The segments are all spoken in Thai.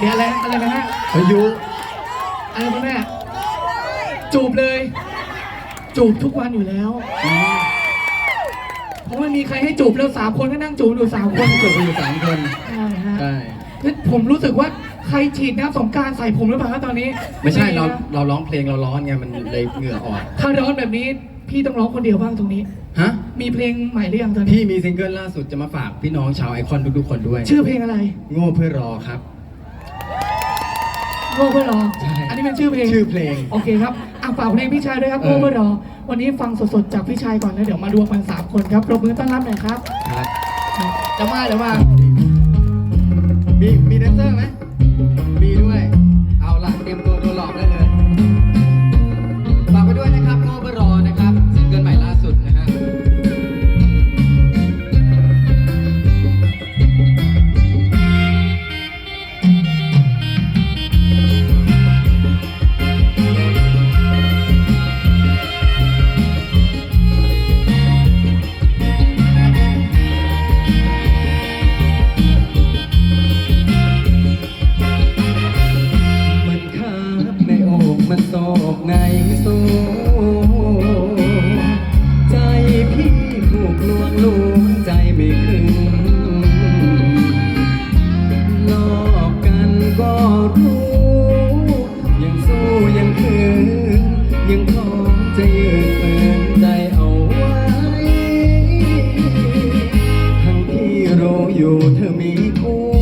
เดี๋ยวอะไรอะไรนะฮะพายุอะไรคุณแม่จูบเลย จูบทุกวันอยู่แล้วเพราะมันมีใครให้จูบแล้วสามคนก็นั่งจูบอยู่สามคนเกิดไปอยู่สามคนใช่ฮะใช่ผมรู้สึกว่าใครฉีดน้ำสงการใส่ผมหรือเปล่าฮะตอนนี้ ไม่ใช่เราเราร้องเพลงเราร้อนไงมันเลยเหงื่อออก ถ้าร้อนแบบนี้พี่ต้องร้องคนเดียวบ้างตรงนี้ฮะมีเพลงใหม่หรือยังตอนนี้พี่มีซิงเกิลล่าสุดจะมาฝากพี่น้องชาวไอคอนทุกๆคนด้วย ชื่อเพลงอะไร โง่เพื่อรอครับ โง่เพื่อรอ ใช่ อันนี้เป็นชื่อเพลง ชื่อเพลง โอเคครับอะฝากเพลงพี่ชายด้วยครับเออ โง่เพื่อรอ วันนี้ฟังสดๆจากพี่ชายก่อนแล้วเดี๋ยวมารวมกันสามคนครับปรบมือต้อนรับหน่อยครับครับเดี๋ยวมาเดี๋ยวมามีมีแดนเซอร์ไหมมีด้วย เอาล่ะเตรียมตัว เธอมีคู่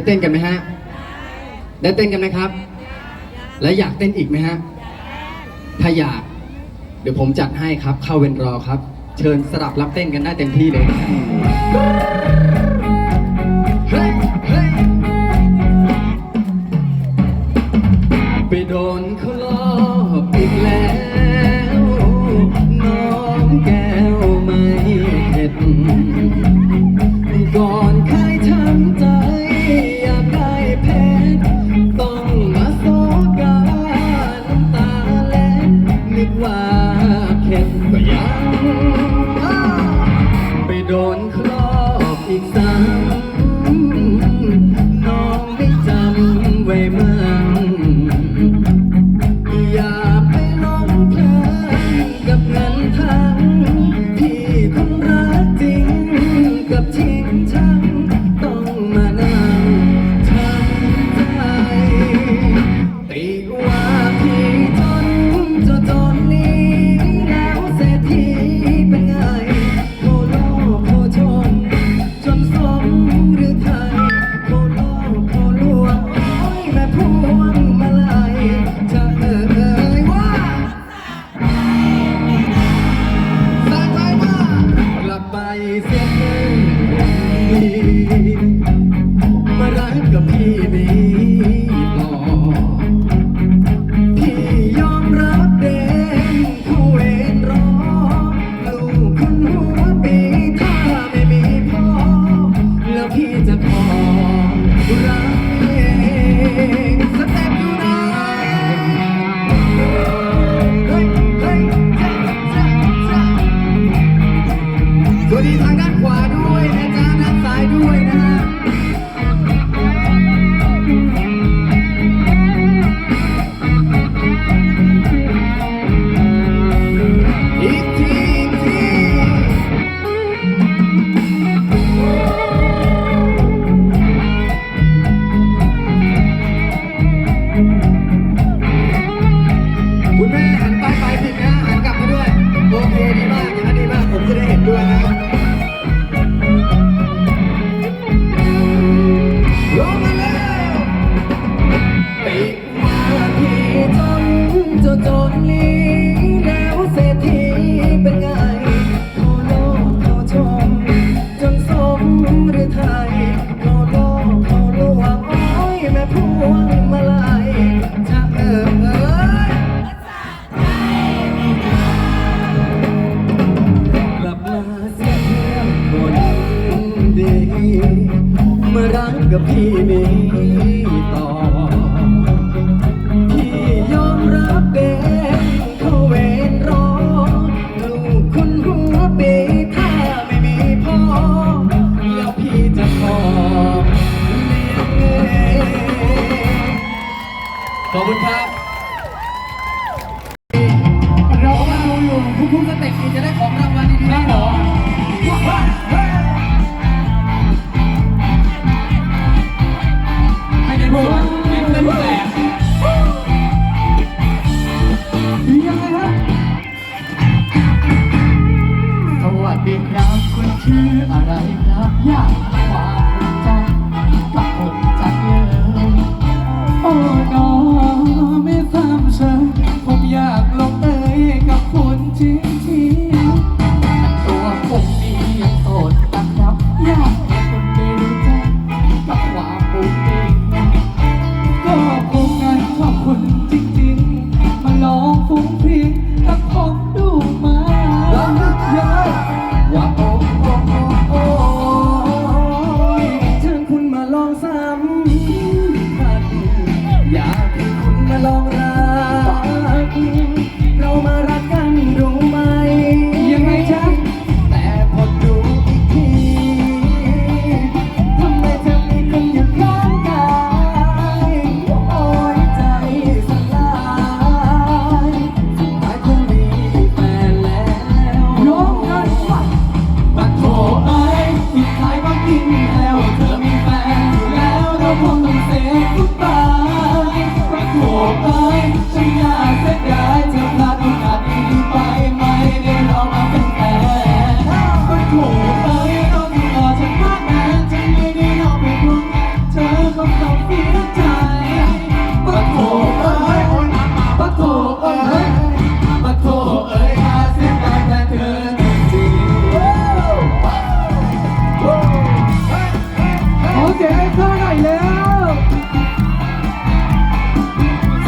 ได้เต้นกันไหมฮะ ได้เต้นกันไหมครับ และอยากเต้นอีกไหมฮะ ถ้าอยาก เดี๋ยวผมจัดให้ครับ เข้าเวรรอครับ เชิญสลับรับเต้นกันได้เต็มที่เลย up to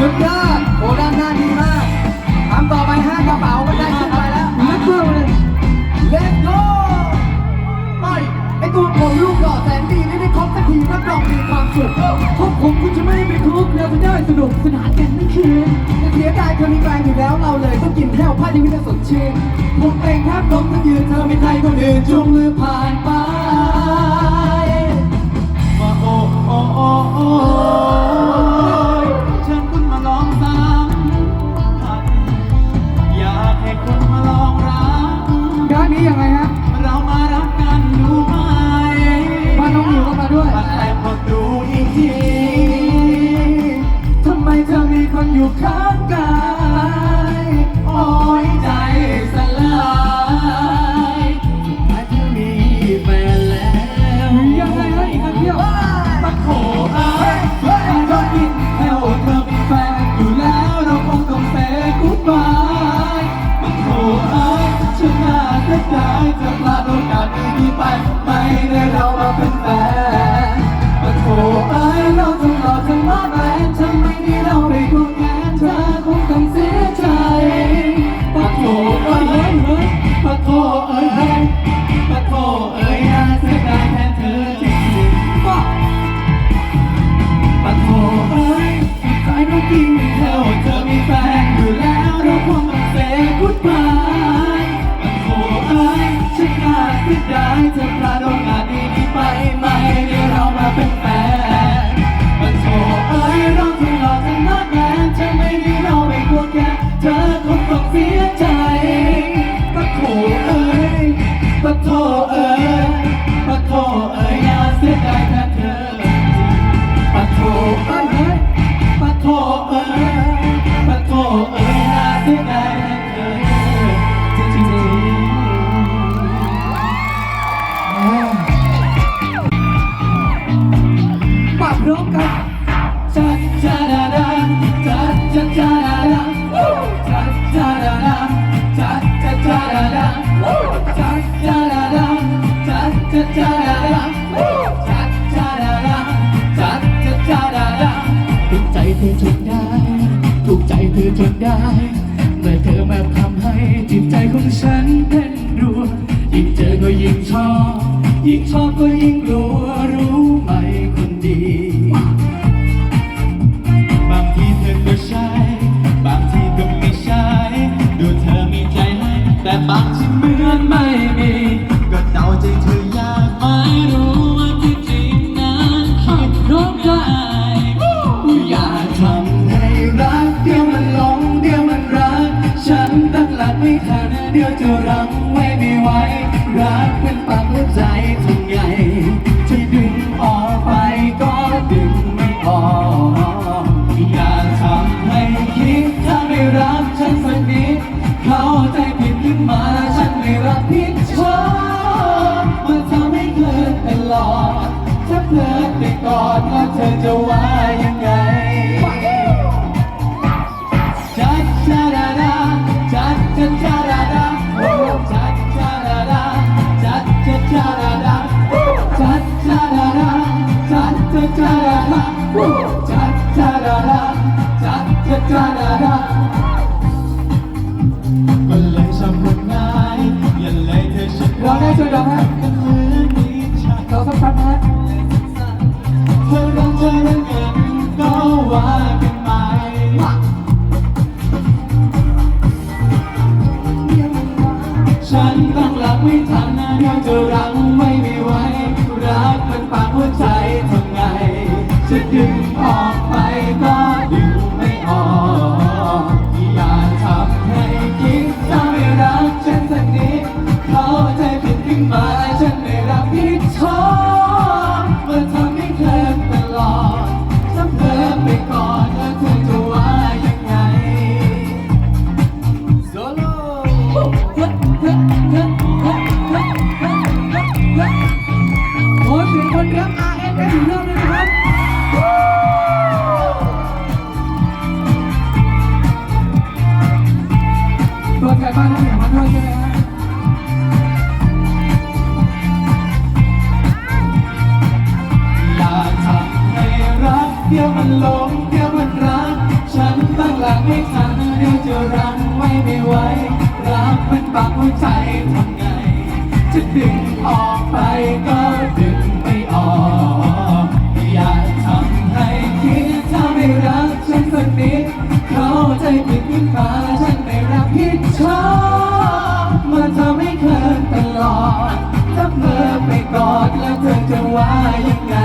ด้านหน้าดีมากทำต่อไปห้ากระเป๋าก็ได้ขึ้นไปแล้วนักเพื่อเลย Let's go ไปไอตัวผมลูกหล่อแสนดีนี่ได้ครบสักทีรับรองมีความสุขพวกผมคุณจะไม่ได้ไปทุกข์เราจะได้สนุกสนานกันทั้งคืนจะเสียดายคนมีแฟนอยู่แล้วเราเลยต้องกินแค่วผ้าที่วิตาสดชื่นผมเองแทบล้มทั้งยืนเธอไม่ใครคนอื่นจูงมือผ่านไปว่าโอ้โอ้โอ้ ทีทำไมเธอมีคนอยู่ข้างกายโอ้ยใจสลายทำไมเธอมีแฟนแล้วยังไงฮะอีกครั้งเดียวปะโถเอ้ยสุดท้ายก็กินแค่ว่าเธอมีแฟนอยู่แล้วเราคงต้องเซกู๊ดบายปะโถเอ้ยฉันน่าเสียดายจะพลาดโอกาสดีๆไปไม่ได้เรามาเป็นแฟน ใจก็กินเท่าเธอมีแฟนอยู่แล้วเราคงต้องเซกุดบายปะโถเอ้ยฉันน่าเสียดายเธอพลาดโอกาสดีๆไปไม่ได้เรามาเป็นแฟน ยิ่งชอบ ยิ่งชอบก็ยิ่งกลัวรู้ไหมคนดี บางทีเธอก็ใช่ บางทีก็ไม่ใช่ ดูเธอมีใจให้ แต่บางทีเหมือนไม่มี ก็เดาใจเธอยากไม่รู้ว่าที่จริงนั้นคิดร้องได้อย่าทำให้รักเดี๋ยวมันหลงเดี๋ยวมันรัก ฉันตั้งหลักไม่ทันเดี๋ยวจะรั้งไว้ไม่ไหว รักเป็นปากหัวใจทำไงจะดึงออกไปก็ดึงไม่ออกอย่าทำให้คิดถ้าไม่รักฉันสักนิดเข้าใจผิดขึ้นมาฉันไม่รับผิดชอบมันทำให้เกิดตลอดถ้าเพลิดไปก่อนแล้วเธอจะว่ายังไง คนนี้เขาใจผิดขึ้นมาฉันไม่รับผิดชอบมันทำให้เคินตลอดถ้าเธอไปกอดแล้วเธอจะว่ายังไง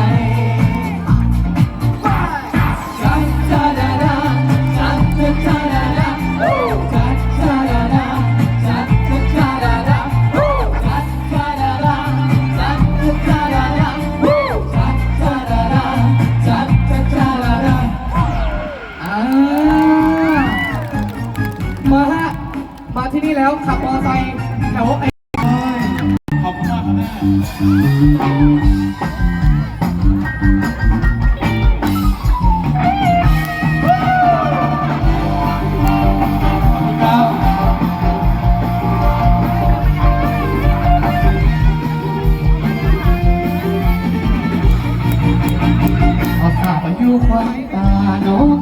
อาขาไปอยู่ควายตาโน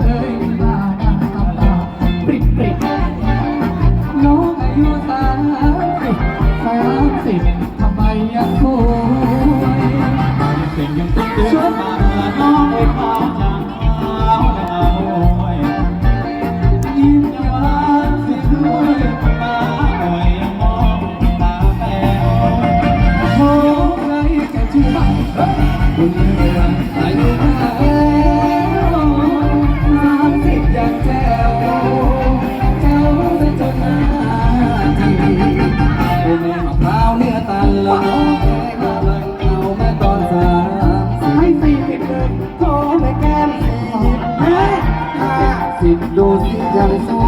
สิบดูสิยังสู้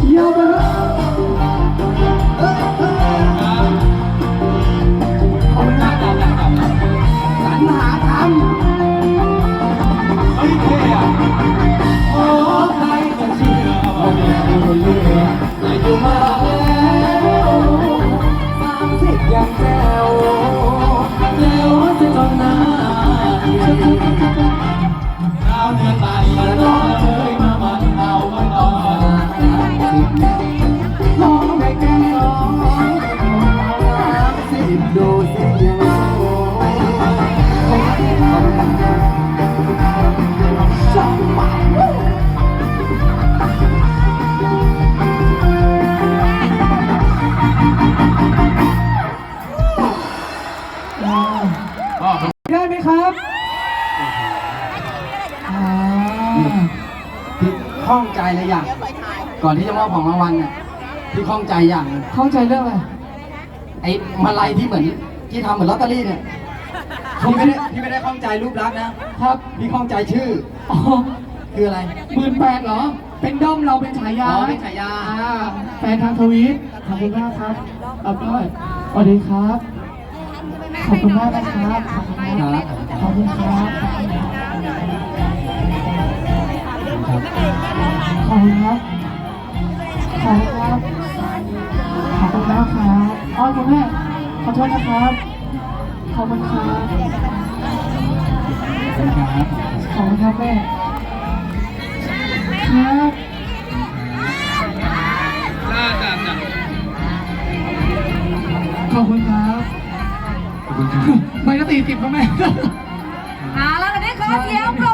เยี่ยมเลยเอาหน้าตาแบบสรรหาทเฮ้ยเท่อะโอ้ใครจะเชื่อว่าแม่คนเหลืออายุมากแล้วสามสิบยังแก่อนที่จะมอบของรางวัลเนี่ยพี่ข้องใจอย่างหนึ่งเข้าใจเรื่องอะไรไอ้มาลัยที่เหมือนที่ทำเหมือนลอตเตอรี่เนี่ยพี่ไม่ได้พี่ไม่ได้ข้องใจรูปลักษณ์นะครับพี่ข้องใจชื่ออ๋อคืออะไรหมื่นแปดเหรอ เป็นด้อมเราเป็นฉายาอ๋อเป็นฉายาอ่แฟนทางทวีตขอบคุณมากครับเอาก้อยสวัสดีครับ ขอบคุณมากนะครับขอบคุณครับขอบคุณครับขอบคุณครับ ขอบคุณครับขอบคุณมากครับอ๋อคุณแม่ขอโทษนะครับ ขอบคุณครับ ขอบคุณครับแม่ครับน่าจะจะขอบคุณครับ ขอบคุณครับไม่ก็ตีสิบครับแม่ เอาแล้วตอนนี้ขอเสียงปรบมือกับ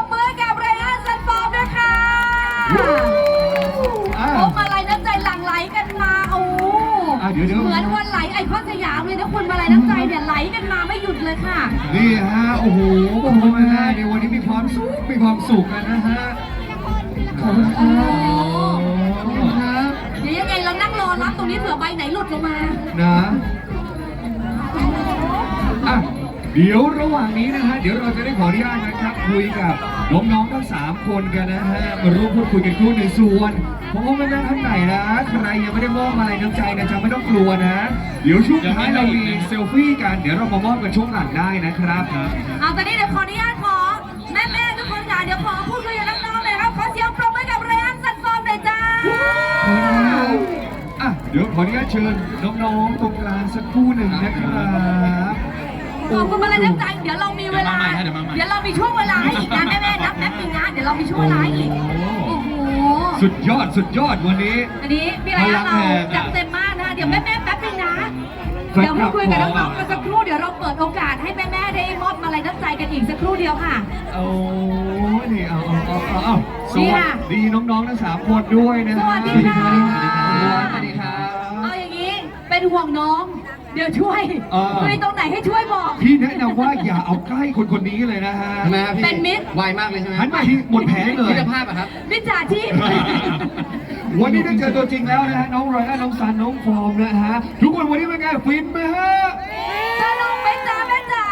ดี๋ยวเดี๋ยวเหมือนวันไหลไอคอนสยามเลยนะคุณมาลัยน้ำใจเนี่ยไหลกันมาไม่หยุดเลยค่ะ นี่ฮะโอ้โหผมว่าในวันนี้มีความสุขมีความสุขกันนะฮะขอบคุณครับขอบคุณครับเดี๋ยวยังไงเรานั่งรอรับตรงนี้เผื่อใบไหนหลุดลงมานะอะ เดี๋ยวระหว่างนี้นะฮะเดี๋ยวเราจะได้ขออนุญาตนะครับคุยกับน้องๆทั้งสามคนกันนะฮะมาร่วมพูดคุยกันครู่ในส่วนเพราะว่าแม่ๆท่านไหนนะใครยังไม่ได้มอบอะไรน้ำใจนะจ๊ะไม่ต้องกลัวนะ เดี๋ยวช่วงท้ายเรามีเซลฟี่กันเดี๋ยวเรามามอบกันช่วงหลังได้นะครับเอาตอนนี้เดี๋ยวขออนุญาตขอแม่แม่ๆทุกคนค่ะเดี๋ยวขอพูดคุยกับน้องๆเลยครับขอเสียงปรบมือกับไรอันซันฟอร์มหน่อยจ้าอะเดี๋ยวขออนุญาตเชิญน้องๆตรงกลางสักครู่หนึ่งนะครับ ขอบคุณมาลัยน้ำใจเดี๋ยวเรามีเวลา เดี๋ยวมาใหม่ฮะเดี๋ยวมาใหม่เดี๋ยวเรามีช่วงเวลาให้อีกนะแม่แม่ๆนับแป๊บนึงนะเดี๋ยวเรามีช่วงเวลาให้อีก โอ้โห สุดยอดสุดยอดวันนี้ อันนี้พี่ไรอันเราจัดเต็มมากนะคะเดี๋ยวแม่แม่ๆแป๊บนึงนะ แฟนเดี๋ยวคลัมาบคุยกับขอน้องๆกันสักครู่เดี๋ยวเราเปิดโอกาสให้แม่แม่ๆได้มอบมาลัยน้ำใจกันอีกสักครู่เดียวค่ะโอ้ยนี่เอาเอาเอาเอาเอาสนี่วัค่ะสดีน้องๆทั้งสามคนด้วยนะฮะสวัสดีค่ะ สวัสดีครับ เอาอย่างนี้เป็นห่วงน้อง เดี๋ยวช่วยเออมีตรงไหนให้ช่วยบอก พี่แนะนำว่าอย่าเอาใกล้คนคนนี้เลยนะฮะทำไมครับพี่เป็นมิตร ไวมากเลยใช่ไหมหันมาที่หมดแผงเลย มิตรภาพอะครับ มิจฉาชีพ วันนี้ได้เจอตัวจริงแล้วนะฮะน้องไรอันน้องซันน้องฟอร์มนะฮะทุกคนวันนี้เป็นไงฟินไหมฮะ สนุกไหมจ๊ะแม่จ๋า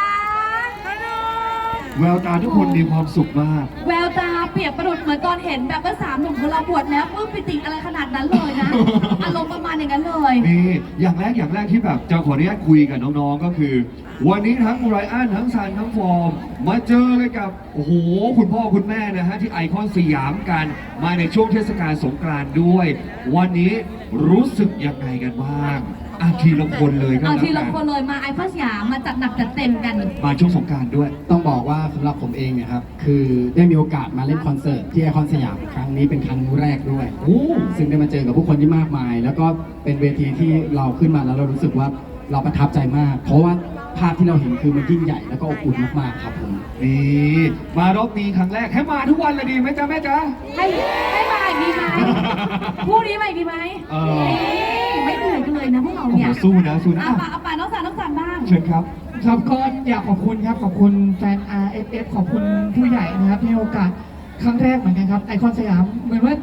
แววตาทุกคนมีความสุขมาก แววตาเปรียบประดุจเหมือนตอนเห็นแบบว่าสามหนุ่มคนเราบวชแล้วปื้มปิติอะไรขนาดนั้นเลยนะ อารมณ์ประมาณอย่างนั้นเลย นี่อย่างแรกอย่างแรกที่แบบจะขออนุญาตคุยกับน้องๆก็คือ วันนี้ทั้งไรอันทั้งซันทั้งฟอร์ม มาเจอเลยกับโอ้โหคุณพ่อคุณแม่นะฮะที่ไอคอนสยามกัน มาในช่วงเทศกาลสงกรานต์ด้วย วันนี้รู้สึกยังไงกันบ้าง อะทีละคนเลยก็เอาแล้วทีละกันคนเลยมาไอคอนสยามมาจัดหนักจัดเต็มกัน มาช่วงสงกรารด้วย ต้องบอกว่าสำหรับผมเองเนี่ยครับ คือได้มีโอกาสมาเล่นคอนเสิร์ตที่ไอคอนสยามครั้งนี้เป็นครั้งแรกด้วย โอ้ซึ่งได้มาเจอกับผู้คนที่มากมาย แล้วก็เป็นเวทีที่เราขึ้นมาแล้วเรารู้สึกว่าเราประทับใจมาก เพราะว่าภาพที่เราเห็นคือมันยิ่งใหญ่แล้วก็อบอุ่นมากๆครับผม นี่มารอบนี้ครั้งแรกให้มาทุกวันเลยดีไหมจ๊ะแม่จ๊ะ ให้ให้มาอีกดีไหมคู่นี้มาอีกดีไหมเออ นี่ไม่ เหนื่อยกันเลยนะพวกเราโอ้โหเนี่ยสู้นะสู้นะเอาอะปะเอาปะน้องสาวน้องสามบ้าง เชิญครับ ครับก็อยากขอบคุณครับ ขอบคุณแฟน RFF ขอบคุณผู้ใหญ่นะครับที่ให้โอกาสครั้งแรกเหมือนกันครับ ไอคอนสยามเหมือนว่า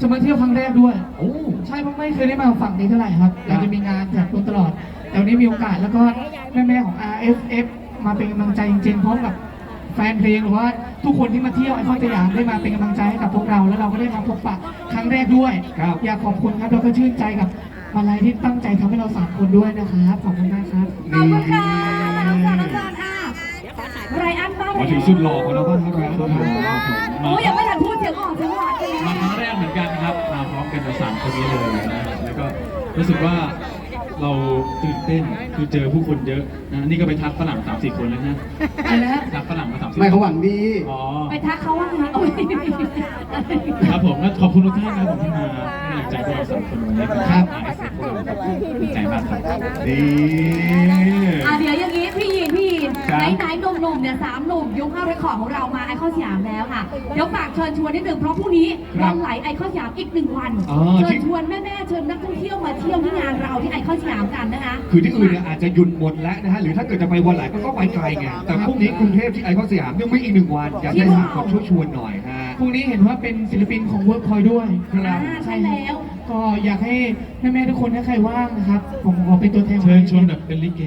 จะมาเที่ยวครั้งแรกด้วย โอ้ ใช่เพราะไม่เคยได้มาฝั่งนี้เท่าไหร่ครับครัเราบ จะมีงานแจกคนตลอด แต่วันนี้มีโอกาสแล้วก็แม่ๆของ RFF มาเป็นกำลังใจจริงๆพร้อมกับแฟนเพลงหรือว่าทุกคนที่มาเที่ยวไอคอนสยามได้มาเป็นกำลังใจให้กับพวกเรา แล้วเราก็ได้มาพบปะครั้งแรกด้วย ครับ อยากขอบคุณครับแล้วก็ชื่นใจกับ มาลัยที่ตั้งใจทำให้เราสามคนด้วยนะครับขอบคุณมากครับขอบคุณค่ะน้องสาวน้องสามอะไรอันบ้างมาถึงสุดหล่อของเราบ้างครับไรอันครับผมโอ้ยยังไม่ทันพูดเสียงอ่อนเสียงหวานกันเลยมาครั้งแรกเหมือนกันครับมาพร้อมกันกับสามคนนี้เลยนะแล้วก็รู้สึกว่าเราตื่นเต้นคือเจอผู้คนเยอะนะนี่ก็ไปทักฝรั่งสามสี่คนแล้วนะอะไรนะทักฝรั่งมาสามสี่ ไม่เขาหวังดี อ๋อ ไปทักเขาว่าไงโอ้ยครับผมก็ขอบคุณทุกท่านนะครับผมที่มาให้กำลังใจพวกเราสามคนวันนี้ครับ RS พวกเราครับดีใจมากครับ นี่ อะเดี๋ยวอย่างนี้พี่ยีนพี่ ยีนครับไหนๆหนุ่มๆเนี่ยสามหนุ่มยุคห้าเรคคอร์ดของเรามาไอคอนสยามแล้วค่ะ เดี๋ยวฝากเชิญชวนนิดนึงเพราะพรุ่งนี้วันไหลไอคอนสยามอีกหนึ่งวัน อ๋อเชิที่ ญชวนแม่ๆเชิญนักท่องเที่ยวมาเที่ยวที่งานเราที่ไอคอนสยามกันนะคะ คือที่อื่นเนี่ยอาจจะหยุดหมดแล้วนะฮะหรือถ้าเกิดจะไปวันไหนก็ต้องไปไกลไงแต่พรุ่งนี้กรุงเทพที่ไอคอนสยามยังไม่อีกหนึ่งวันอยากจะให้สามคนช่วยชวนหน่อยฮะ พรุ่งนี้เห็นว่าเป็นศิลปินของเวิร์กพอยด้วย ครับ อ่าใช่แล้ว ก็อยากให้แม่ๆทุกคนถ้าใครว่างนะครับ ผมขอเป็นตัวแทนเชิญชวนแบบเป็นลิเก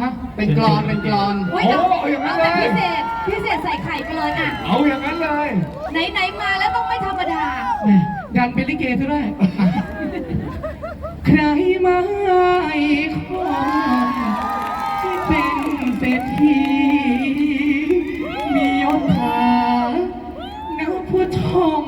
ฮะเป็นกรอนเป็นกรอนโอ้ยเอาโอ้อย่างนั้นเอาแบบเลยพิเศษพิเศษใส่ไข่ไปเลยอะ เอาอย่างนั้นเลยไหนๆมาแล้วต้องไม่ธรรมดา แหม่ดันเป็นลิเกซะด้วย ใครมาไอ้คนที่เป็นเศรษฐี มียศถานักผู้ชม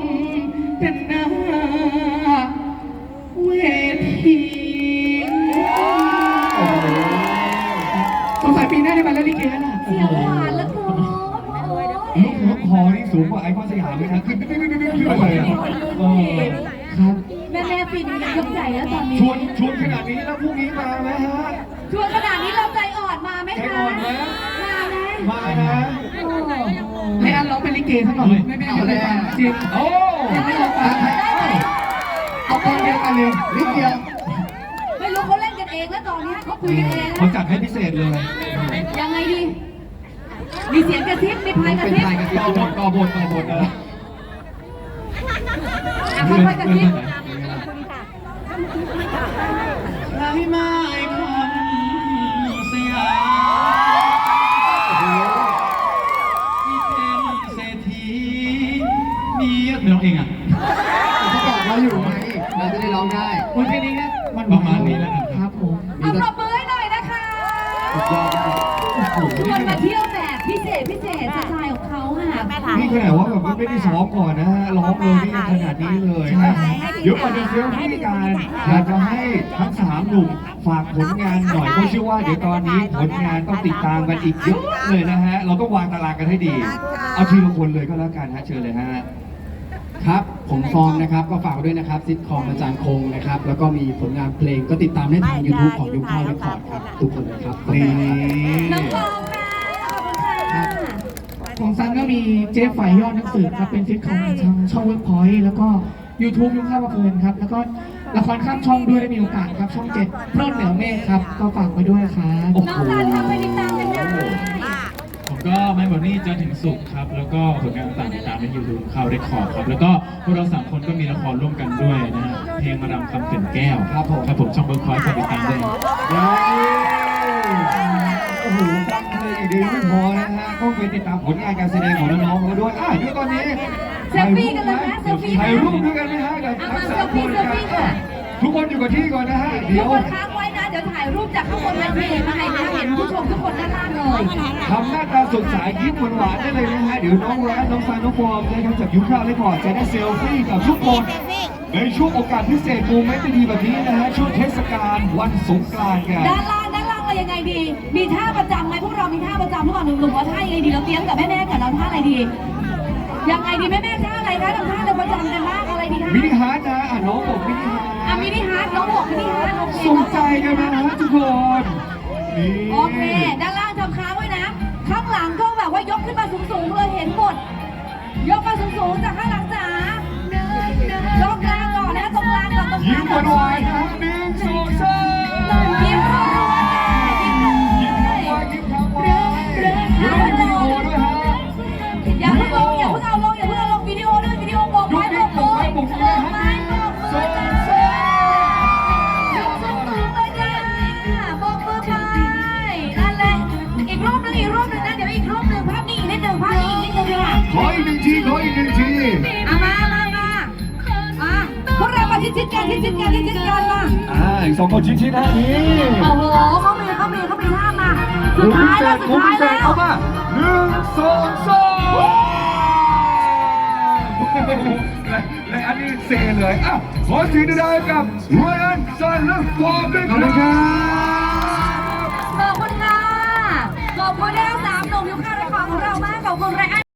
คอนสยามเลยนะขึ้นขึ้นขึ้นขึ้นขึ้นไปเลยอะเออครับแม่แม่ๆปีนี้ยกใหญ่แล้วตอนนี้ ชวนชวนขนาดนี้แล้วพรุ่งนี้มาไหมฮะ ชวนขนาดนี้เราใจอ่อนมาไหมใจคะ อ่อนไหม มาไหมมานะโอ้ให้อันร้องเป็นลิเกทั้งหมดไม่ไม่เอาเลยจริงโอ้ยังไม่ลองฟังเอาตอนเดียวกันเลยนิดเดียวไม่รู้เขาเล่นกันเองแล้วตอนนี้เขาคุยกันเองเขานะจัดให้พิเศษเลย ยังไงดี มีเสียงกระซิบมีพายกระซิบต่อบทต่อบทต่อบทนะอะค่อยๆกระซิบใครมาไอคอน ขนาดว่าแบบไม่ได้ซ้อมก่อนนะฮะร้องเลยนี่ขนาดนี้เลยนะเดี๋ยวก่อนจะเซลฟี่กันอยากจะให้ทั้งสามหนุ่มฝากผลงานหน่อยเพราะเชื่อว่าเดี๋ยวตอนนี้ผลงานต้องติดตามกันอีกเยอะเลยนะฮะเราต้องวางตารางกันให้ดี เอาทีละคนเลยก็แล้วกันฮะเชิญเลยฮะครับ ผมฟองนะครับ ก็ฝากไว้ด้วยนะครับ ซิทคอมอาจารย์คงนะครับ แล้วก็มีผลงานเพลงก็ติดตามได้ทาง YouTube ของยุคข้าวเรคคอร์ดครับ ทุกคนเลยครับขอบคุณครับน้องฟองค่ะขอบคุณค่ะ ของซันก็มีเจ๊ฝ่ายยอดนักสืบครับเป็นซิทคอมทางช่องเวิร์กพอยต์แล้วก็ YouTube ยุคข้าวมาเพลินครับ แล้วก็ละครข้ามช่องด้วยได้มีโอกาสครับ ช่องเจ็ดเพลินเหนือเมฆครับ ก็ฝากไว้ด้วยครับน้องซันทำไปติดตามกันได้ผมก็ไม่บอนี่จันทร์ถึงสุขครับ แล้วก็ผลงานต่างๆติดตามในยูทูบข่าวเรคคอร์ดครับ แล้วก็พวกเราสามคนก็มีละครร่วมกันด้วยนะฮะเพลงมาดามคำเขื่อนแก้วครับผมครับผมช่องเบิร์คอยฝากติดตามด้วย โอ้โห ดียวไม่พอนะฮะต้องไปติดตามผลงานการแสดงของน้องๆเขาด้วยอะเดี๋ยวตอนนี้เซลฟี่กันเลยนะเซลฟี่นะถ่ายรูปด้วยกันไหมฮะกับเอาทั้มางสามคนเซลฟี่เซลฟี่ค่ะทุกคนอยู่กับที่ก่อนนะฮะทุเดี๋กยวคนค้างไว้นะเดี๋ยวถ่ายรูปจากข้างบนเวทีมาให้เห็นผู้ชมทุกคนด้านล่างเลยทำหน้าตาสดใสยิ้มหวานๆได้เลยนะฮะเดี๋ยวน้องรักน้องฟานน้องฟอร์มนะครับจากยุคข้าวเลยก่อนจะได้เซลฟี่กับทุกคนในช่วงโอกาสพิเศษโมเมนต์ดีๆแบบนี้นะฮะช่วงเทศกาลวันสงกรานต์กันด้านล่าง ด้านล่างเรายังไงดี มีท่าประจำไหมพวกเรามีท่าประจำหรือเปล่าหนุ่มๆว่าท่ายังไงดี เราเตรียมกับแม่ๆกับเราท่าอะไรดี ยังไงดีแม่ๆท่าอะไรคะทำท่าเราประจำกันบ้างอะไรดีคะมินิฮาร์ดนะอะน้องบอกมินิฮาร์ดอะมินิฮาร์ดน้องบอกมินิฮาร์ดโอเคสนใจกันนะฮะทุกคนนี่โอเคด้านล่างทำค้างไว้นะ ข้างหลังก็แบบว่ายกขึ้นมาสูงๆเลยเห็นหมด ยกมาสูงๆจากข้างหลังจ๋ายกกลางก่อนนะตรงกลางก่อนตรงกยิ้ลางมก่อนหวานๆนะฮะหนึ่งสองสามยิ้ม ชิดๆกันชิดๆกันชิดๆกันมาอ่าอีกสองคนชิ้นๆนะนี่โอ้โหเขามีเขามีเขามีท่ามาสุคุดณท้ายพิเศแล้วษสุคุดณท้าพิยเศษแล้วเอามาหนึ่งสองสามและอันนี้เซเลยอะขอเสียงได้กับรอยันซันและฟอร์มด้วยครับ